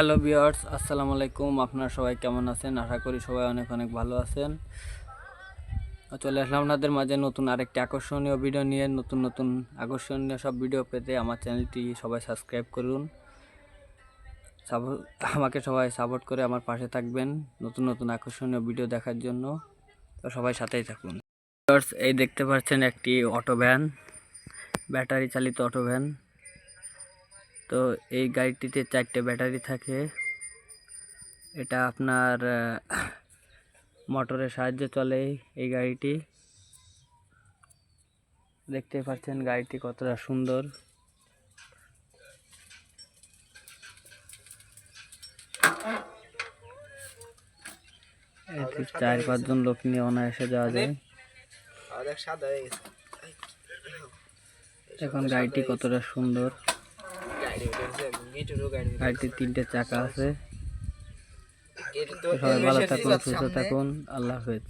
Hello বিয়ার্স আসসালামু আলাইকুম। আপনারা সবাই কেমন আছেন? আশা করি সবাই অনেক অনেক ভালো আছেন। চলে আসলাম আপনাদের মাঝে নতুন আরেকটি আকর্ষণীয় ভিডিও নিয়ে, নতুন নতুন আকর্ষণীয় সব ভিডিও পেতে আমার চ্যানেলটি সবাই সাবস্ক্রাইব করুন। আমাকে সবাই সাপোর্ট করে আমার পাশে থাকবেন নতুন নতুন আকর্ষণীয় ভিডিও দেখার জন্য। সবাই সাথেই থাকুন। এই দেখতে পাচ্ছেন একটি অটো ভ্যান ব্যাটারি চালিত অটো ভ্যান তো এই গাড়িটিতে চারটে ব্যাটারি থাকে। এটা আপনার মোটরের সাহায্যে চলে এই গাড়িটি। দেখতে পাচ্ছেন গাড়িটি কতটা সুন্দর। এতে চার পাঁচজন লোক নিয়ে অনায়াসে যাওয়া যায়। এখন গাড়িটি কতটা সুন্দর। গাড়িটির তিনটে চাকা আছে। সবাই ভালো থাকুন সুস্থ থাকুন। আল্লাহ হাফেজ।